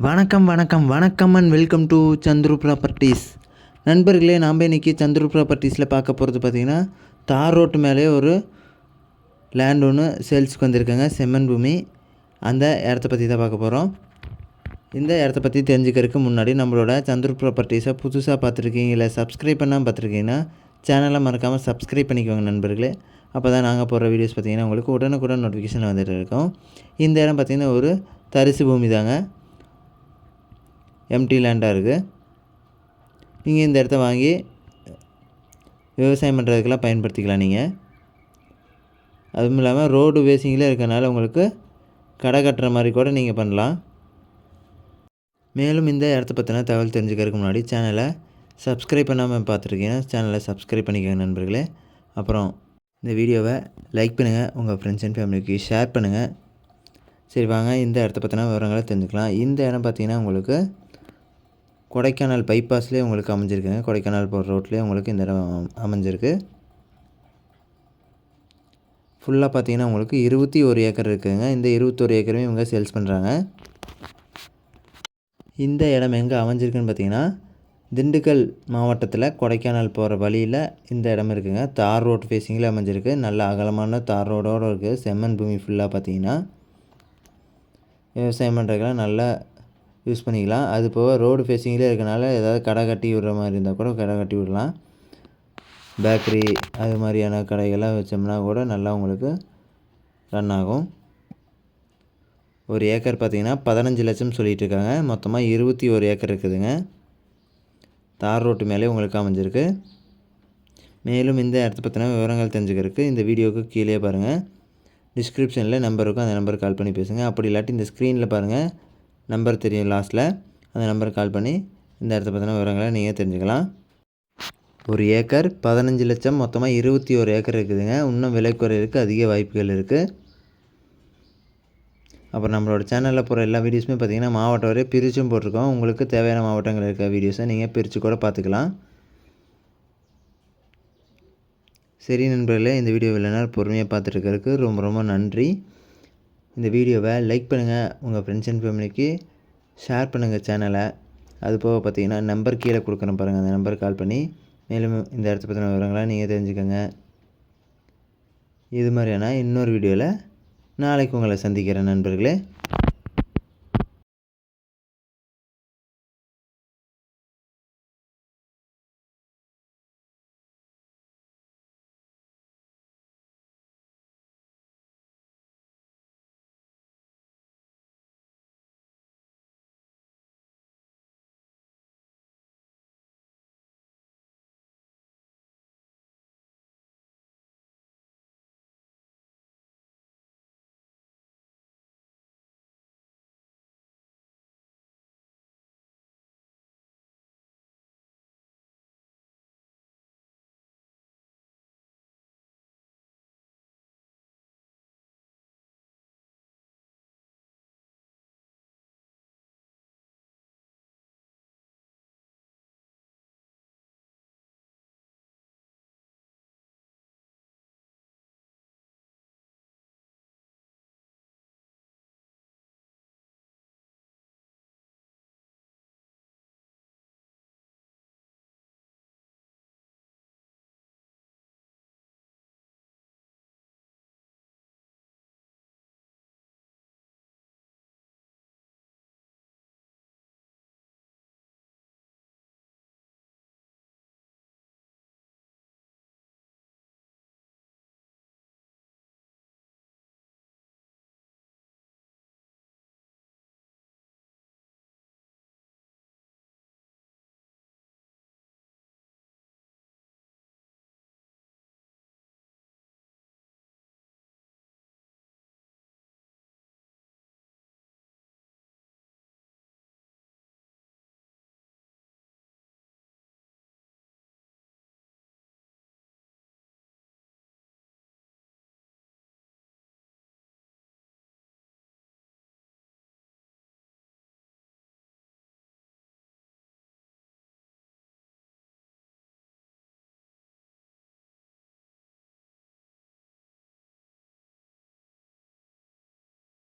வணக்கம் வணக்கம் வணக்கம் and welcome to Chandru properties நண்பர்களே நாம் இன்றைக்கி சந்துரு ப்ராப்பர்ட்டிஸில் பார்க்க போகிறது பார்த்திங்கன்னா தார் ரோட்டு மேலே ஒரு லேண்ட் ஒன்று சேல்ஸுக்கு வந்திருக்காங்க செம்மன் பூமி. அந்த இடத்த பற்றி தான் பார்க்க போகிறோம் இந்த இடத்த பற்றி தெரிஞ்சுக்கிறதுக்கு முன்னாடி நம்மளோட சந்துரு ப்ராப்பர்ட்டிஸை புதுசாக பார்த்துருக்கீங்க இல்லை சப்ஸ்கிரைப் பண்ணாமல் பார்த்துருக்கீங்கன்னா சேனலை மறக்காமல் சப்ஸ்கிரைப் பண்ணிக்கோங்க நண்பர்களே. அப்போ தான் நாங்கள் போடுற வீடியோஸ் பார்த்திங்கன்னா உங்களுக்கு உடனுக்குடன் நோட்டிஃபிகேஷன் வந்துட்டு இருக்கோம். இந்த இடம் பார்த்திங்கன்னா ஒரு தரிசு பூமி தாங்க எம்டி லேண்டாக இருக்குது நீங்கள் இந்த இடத்த வாங்கி விவசாயம் பண்ணுறதுக்கெல்லாம் பயன்படுத்திக்கலாம் நீங்கள் அதுவும் இல்லாமல் ரோடு பேசிங்கில் இருக்கனால உங்களுக்கு கடை கட்டுற மாதிரி கூட நீங்கள் பண்ணலாம். மேலும் இந்த இடத்த பற்றின தகவல் தெரிஞ்சுக்கிறதுக்கு முன்னாடி சேனலை சப்ஸ்கிரைப் பண்ணாமல் பார்த்துருக்கீங்கன்னா சேனலை சப்ஸ்கிரைப் பண்ணிக்கோங்க நண்பர்களே. அப்புறம் இந்த வீடியோவை லைக் பண்ணுங்கள் உங்கள் ஃப்ரெண்ட்ஸ் அண்ட் ஃபேமிலிக்கு ஷேர் பண்ணுங்கள் சரி வாங்க. இந்த இடத்த பற்றின விவரங்களை தெரிஞ்சுக்கலாம். இந்த இடம் பார்த்திங்கன்னா உங்களுக்கு கொடைக்கானல் பைபாஸ்லேயே உங்களுக்கு அமைஞ்சிருக்குங்க. கொடைக்கானல் போகிற ரோட்லேயே உங்களுக்கு இந்த இடம் அமைஞ்சிருக்கு. ஃபுல்லாக பார்த்தீங்கன்னா உங்களுக்கு இருபத்தி ஒரு ஏக்கர் இருக்குதுங்க இந்த இருபத்தொரு ஏக்கருமே இவங்க சேல்ஸ் பண்ணுறாங்க இந்த இடம் எங்கே அமைஞ்சிருக்குன்னு பார்த்தீங்கன்னா திண்டுக்கல் மாவட்டத்தில் கொடைக்கானல் போகிற வழியில் இந்த இடம் இருக்குங்க. தார் ரோட் ஃபேஸிங்கில் அமைஞ்சிருக்கு. நல்ல அகலமான தார் ரோடோடு இருக்குது செம்மண் பூமி ஃபுல்லாக பார்த்தீங்கன்னா விவசாயம் பண்ணுறதுக்கெல்லாம் நல்லா யூஸ் பண்ணிக்கலாம். அது போக ரோடு ஃபேஸிங்லேயே இருக்கனால ஏதாவது கடை கட்டி விடுற மாதிரி இருந்தால் கூட கடை கட்டி விடலாம். பேக்கரி அது மாதிரியான கடைகள்லாம் வச்சோம்னா கூட நல்லா உங்களுக்கு ரன் ஆகும். ஒரு ஏக்கர் பார்த்திங்கன்னா பதினஞ்சு லட்சம் சொல்லிகிட்டு இருக்காங்க. மொத்தமாக இருபத்தி ஒரு ஏக்கர் இருக்குதுங்க. தார் ரோட்டு மேலே உங்களுக்கு அமைஞ்சிருக்கு. மேலும் இந்த இடத்த பற்றின விவரங்கள் தெரிஞ்சுக்கிறதுக்கு இந்த வீடியோவுக்கு கீழே பாருங்கள் டிஸ்கிரிப்ஷனில் நம்பர் இருக்கும். அந்த நம்பருக்கு கால் பண்ணி பேசுங்கள் அப்படி இல்லாட்டி இந்த ஸ்க்ரீனில் பாருங்கள் நம்பர் தெரியும் லாஸ்ட்டில் அந்த நம்பருக்கு கால் பண்ணி இந்த இடத்த பற்றின விவரங்களை நீங்கள் தெரிஞ்சுக்கலாம். ஒரு ஏக்கர் பதினஞ்சு லட்சம் மொத்தமாக இருபத்தி ஒரு ஏக்கர் இருக்குதுங்க. இன்னும் விலை குறையிறதுக்கு அதிக வாய்ப்புகள் இருக்குது அப்புறம் நம்மளோட சேனலில் போகிற எல்லா வீடியோஸுமே பார்த்திங்கன்னா மாவட்டம் வரை பிரிச்சும் போட்டிருக்கோம். உங்களுக்கு தேவையான மாவட்டங்கள் இருக்க வீடியோஸை நீங்கள் பிரித்து கூட பார்த்துக்கலாம் சரி நண்பர்களே இந்த வீடியோ இல்லைனா பொறுமையாக பார்த்துட்டு ரொம்ப ரொம்ப நன்றி. இந்த வீடியோவை லைக் பண்ணுங்கள் உங்கள் ஃப்ரெண்ட்ஸ் அண்ட் ஃபேமிலிக்கு ஷேர் பண்ணுங்கள் சேனலை அது போக பார்த்தீங்கன்னா நம்பர் கீழே கொடுக்குறேன் பாருங்கள் அந்த நம்பருக்கு கால் பண்ணி மேலும் இந்த இடத்த பற்றின விவரங்களாக நீங்கள் தெரிஞ்சுக்கோங்க. இது மாதிரியான இன்னொரு வீடியோவில் நாளைக்கு உங்களை சந்திக்கிறேன் நண்பர்களே.